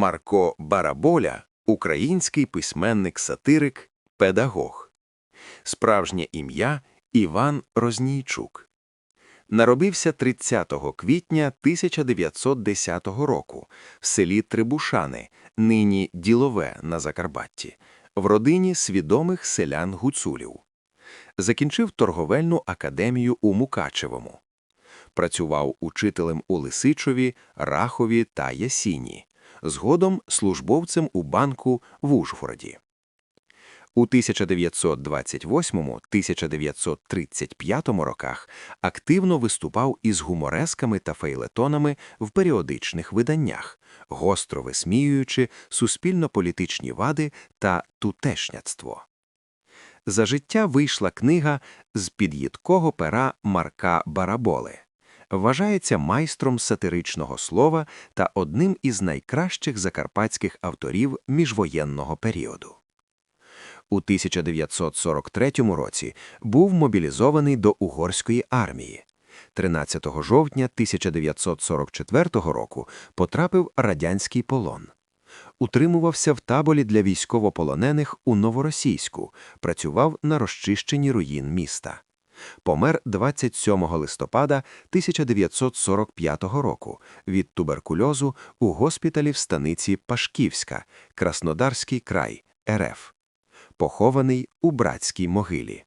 Марко Бараболя український письменник-сатирик, педагог. Справжнє ім'я Іван Рознійчук. Народився 30 квітня 1910 року в селі Трибушани, нині Ділове на Закарпатті, в родині свідомих селян гуцулів. Закінчив торговельну академію у Мукачевому. Працював учителем у Лисичові, Рахові та Ясіні, згодом службовцем у банку в Ужгороді. У 1928-1935 роках активно виступав із гуморесками та фейлетонами в періодичних виданнях, гостро висміюючи суспільно-політичні вади та тутешняцтво. За життя вийшла книга з під'їдкого пера Марка Бараболи. Вважається майстром сатиричного слова та одним із найкращих закарпатських авторів міжвоєнного періоду. У 1943 році був мобілізований до угорської армії. 13 жовтня 1944 року потрапив радянський полон. Утримувався в таборі для військовополонених у Новоросійську, працював на розчищенні руїн міста. Помер 27 листопада 1945 року від туберкульозу у госпіталі в станиці Пашківська, Краснодарський край, РФ. Похований у братській могилі.